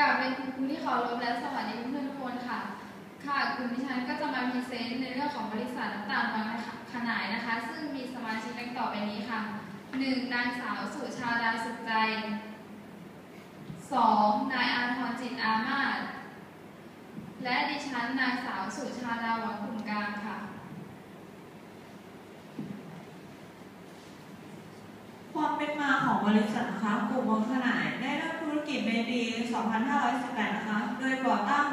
กลับเป็นคุณครูที่เคารพและสวัสดีเพื่อนทุกคนค่ะ ค่ะกลุ่มดิฉันก็จะมาพรีเซนต์ในเรื่องของบริษัทน้ำตาลบางขนายนะคะ ซึ่งมีสมาชิกดังต่อไปนี้ค่ะ 1. นางสาวสุชาดาสุขใจ 2. นายอาทรจิตอามาศและดิฉันนางสาวสุชาดาวังกลุ่มกลางค่ะ ความ เป็นมาของบริษัทนะคะกลุ่มวังขนายได้เริ่มธุรกิจในปี 2518 นะคะ โดยก่อตั้ง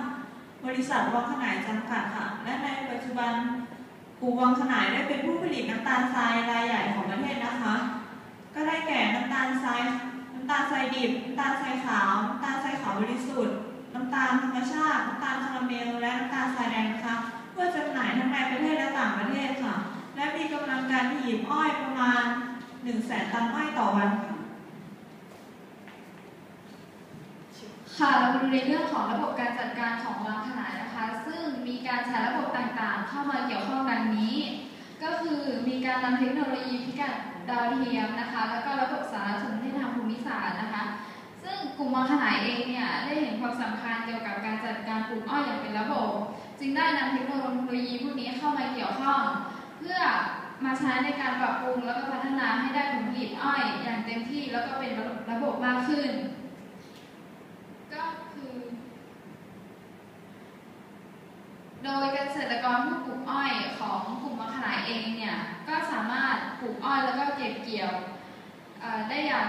บริษัทวังขนายจำกัดค่ะ และในปัจจุบันกลุ่มวังขนายได้เป็นผู้ผลิตน้ำตาลทรายรายใหญ่ของประเทศนะคะ ก็ได้แก่น้ำตาลทรายน้ำตาลทรายดิบน้ำตาลทรายขาวน้ำตาลทรายขาวบริสุทธิ์น้ำตาลธรรมชาติน้ำตาลคาราเมล และน้ำตาลทรายแดงนะคะเพื่อจำหน่ายทั้งในประเทศและต่างประเทศค่ะ และมีกำลังการผลิตอ้อยประมาณ 1 0 0 0 0แสนตันอ้อยต่อวัน ค่ะเรามาดูในเรื่องของระบบการจัดการของวางขนายนะคะ ซึ่งมีการใช้ระบบต่างๆ เข้ามาเกี่ยวข้องดังนี้ ก็คือมีการนำเทคโนโลยีพิกัดดาวเทียมนะคะ แล้วก็ระบบสารสนเทศทางภูมิศาสตร์นะคะ ซึ่งกลุ่มวางขนายเองเนี่ยได้เห็นความสำคัญเกี่ยวกับการจัดการปลูกอ้อยอย่างเป็นระบบ จึงได้นำเทคโนโลยีพวกนี้เข้ามาเกี่ยวข้อง เพื่อ มาใช้ในการปรับปรุงแล้วก็พัฒนาให้ได้ผลผลิตอ้อยอย่างเต็มที่แล้วก็เป็นระบบมากขึ้น ก็คือ โดยเกษตรกรผู้ปลูกอ้อยของกลุ่มมะขนายเองเนี่ย ก็สามารถปลูกอ้อยแล้วก็เก็บเกี่ยวได้อย่าง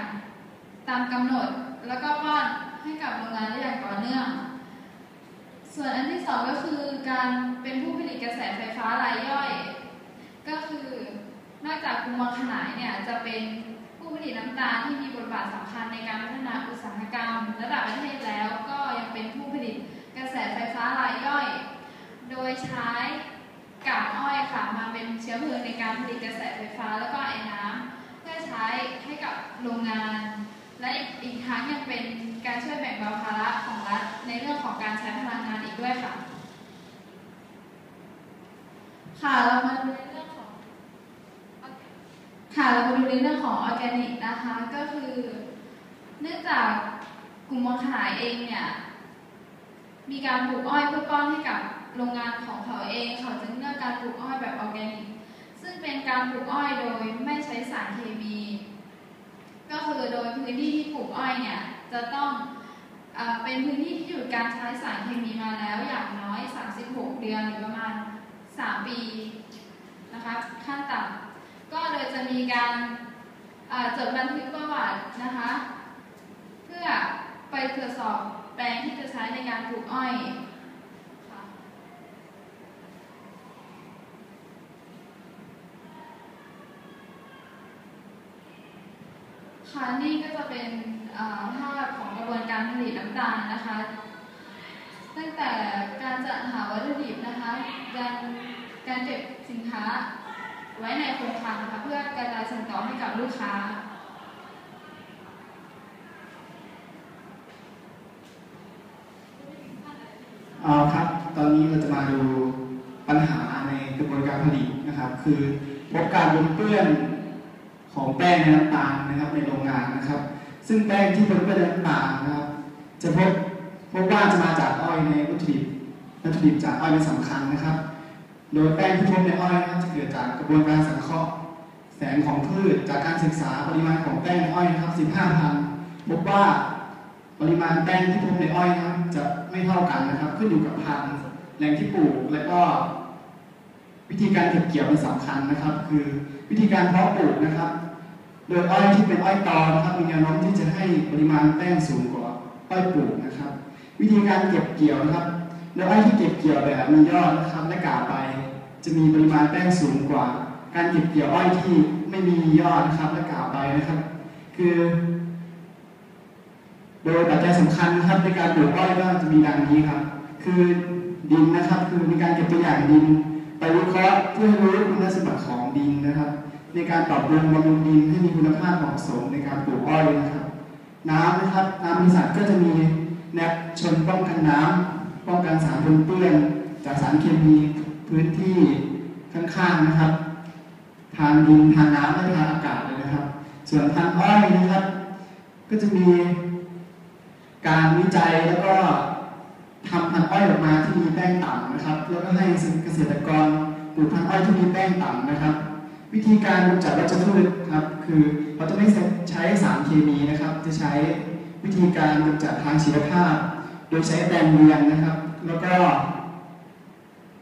ตามกำหนดแล้วก็ป้อนให้กับโรงงานได้อย่างต่อเนื่อง ส่วนอันที่สองก็คือการเป็นผู้ผลิตกระแสไฟฟ้ารายย่อย จากกลุ่มมะขนายเนี่ยจะเป็นผู้ผลิตน้ำตาลที่มีบทบาทสำคัญในการพัฒนาอุตสาหกรรม ระดับประเทศแล้วก็ยังเป็นผู้ผลิตกระแสไฟฟ้ารายย่อย โดยใช้กากอ้อยค่ะมาเป็นเชื้อเพลิงในการผลิตกระแสไฟฟ้าแล้วก็ไอ้น้ำเพื่อใช้ให้กับโรงงาน และอีกทั้งยังเป็นการช่วยแบ่งเบาภาระของรัฐในเรื่องของการใช้พลังงานอีกด้วยค่ะ ค่ะเรามาดูในเรื่องของ ค่ะเรามาดูในเรื่องของออร์แกนิกนะคะก็คือ เนื่องจากกลุ่มมองขายเองเนี่ยมีการปลูกอ้อยเพื่อป้อนให้กับโรงงานของเขาเอง เขาจึงเลือกการปลูกอ้อยแบบออร์แกนิกซึ่งเป็นการปลูกอ้อยโดยไม่ใช้สารเคมี ก็คือโดยพื้นที่ที่ปลูกอ้อยเนี่ยจะต้องเอเป็นพื้นที่ที่หยุดการใช้สารเคมีมาแล้วอย่างน้อย 36 เดือนหรือประมาณ 3 ปีนะคะขั้นต่ำ ก็โดยจะมีการจดบันทึกประวัตินะคะ เพื่อไปตรวจสอบแปลงที่จะใช้ในการปลูกอ้อยค่ะค่ะนี่ก็จะเป็นภาพของกระบวนการผลิตน้ำตาลนะคะ ตั้งแต่การจัดหาวัตถุดิบนะคะการการเก็บสินค้า ไว้ในโครงคลังนะคะเพื่อกระจายส่งต่อให้กับลูกค้า เอาครับ ตอนนี้เราจะมาดูปัญหาในกระบวนการผลิตนะครับ คือพบการปนเปื้อนของแป้งในน้ำตาลนะครับในโรงงานนะครับ ซึ่งแป้งที่ปนเปื้อนในน้ำตาลนะครับ จะพบพบว่าจะมาจากอ้อยในวัตถุดิบวัตถุดิบจากอ้อยเป็นสำคัญนะครับ โดยแป้งที่พบในอ้อยนะครับจะเกิดจากกระบวนการสังเคราะห์แสงของพืชจากการศึกษาปริมาณของแป้งในอ้อยนะครับ15พันพบว่าปริมาณแป้งที่พบในอ้อยนะครับจะไม่เท่ากันนะครับ ขึ้นอยู่กับพันธุ์แหล่งที่ปลูกและก็ วิธีการเก็บเกี่ยวเป็นสำคัญนะครับ คือวิธีการเพาะปลูกนะครับ โดยอ้อยที่เป็นอ้อยตอนะครับมีแนวโน้มที่จะให้ปริมาณแป้งสูงกว่าอ้อยปลูกนะครับ วิธีการเก็บเกี่ยวนะครับ โดยอ้อยที่เก็บเกี่ยวแบบมียอดนะครับและกาบใบจะมีปริมาณแป้งสูงกว่า การเก็บเกี่ยวอ้อยที่ไม่มียอดนะครับและกาบใบนะครับ คือ โดยปัจจัยสำคัญนะครับในการปลูกอ้อยก็จะมีดังนี้ครับ คือดินนะครับคือมีการเก็บตัวอย่างดิน ไปวิเคราะห์เพื่อรู้คุณสมบัติของดินนะครับ ในการปรับปรุงบำรุงดินให้มีคุณภาพเหมาะสมในการปลูกอ้อยนะครับ น้ำนะครับน้ำบริษัทก็จะมีแนบชนป้องกันน้ำ ป้องกันสารปนเปื้อนจากสารเคมีพื้นที่ข้างๆนะครับ ทางดินทางน้ำและทางอากาศเลยนะครับ ส่วนทางอ้อยนะครับ ก็จะมีการวิจัยแล้วก็ทำพันธุ์อ้อยออกมาที่มีแป้งต่ำนะครับ แล้วก็ให้เกษตรกรปลูกพันธุ์อ้อยที่มีแป้งต่ำนะครับ วิธีการกำจัดวัชพืชครับ คือเราจะไม่ใช้สารเคมีนะครับ จะใช้วิธีการกำจัดทางชีวภาพ โดยใช้แตนเวียนนะครับ แล้วก็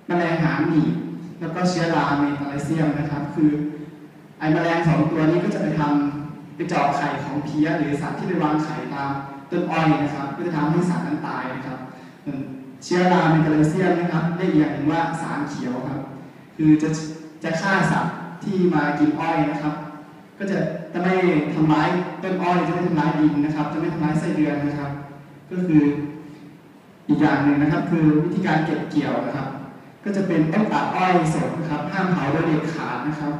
แมลงหางหนีบแล้วก็เชื้อราเมทาไลเซียมนะครับ คือไอ้แมลงสองตัวนี้ก็จะไปทำไปเจาะไข่ของเพี้ยหรือสัตว์ที่ไปวางไข่ตามต้นอ้อยนะครับ ก็จะทำให้สัตว์นั้นตายนะครับเชื้อราเมทาไลเซียมนะครับได้อีกอย่างหนึ่งว่าสารเขียวครับ คือจะจะฆ่าสัตว์ที่มากินอ้อยนะครับ ก็จะจะไม่ทำร้ายต้นอ้อยจะไม่ทำร้ายดินนะครับ จะไม่ทำร้ายไส้เดือนนะครับ ก็คือ อีกอย่างหนึ่งนะครับ คือวิธีการเก็บเกี่ยวนะครับ ก็จะเป็นต้องตัดอ้อยสดนะครับ ห้ามเผาโดยเด็ดขาดนะครับ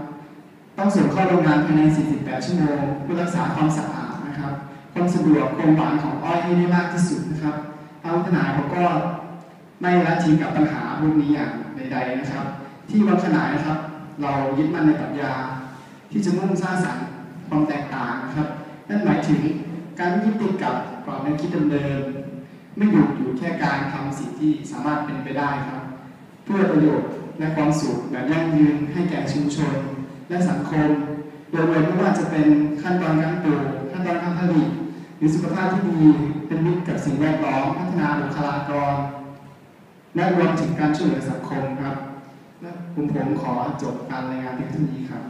ต้องส่งเข้าโรงงานภายใน 48 ชั่วโมงเพื่อรักษาความสะอาดนะครับความสะดวกความหวานของอ้อยให้ได้มากที่สุดนะครับทางทนายเขาก็ไม่ละทิ้งกับปัญหาพวกนี้อย่างใดๆนะครับ ที่วัดขนายนะครับ เรายึดมั่นในปรัชญาที่จะมุ่งสร้างสรรค์ความแตกต่างนะครับ นั่นหมายถึงการยึดติดกับกรอบแนวคิดเดิมๆ ไม่หยุดอยู่แค่การทำสิ่งที่สามารถเป็นไปได้ครับ เพื่อประโยชน์และความสุขแบบยั่งยืนให้แก่ชุมชน และสังคม โดยไม่ว่าจะเป็นขั้นตอนการปลูกขั้นตอนการผลิตหรือสุขภาพที่ดีเป็นมิตรกับสิ่งแวดล้อมพัฒนาบุคลากร และรวมถึงการช่วยเหลือสังคมครับและผมผมขอจบการรายงานเพียงเท่านี้ครับ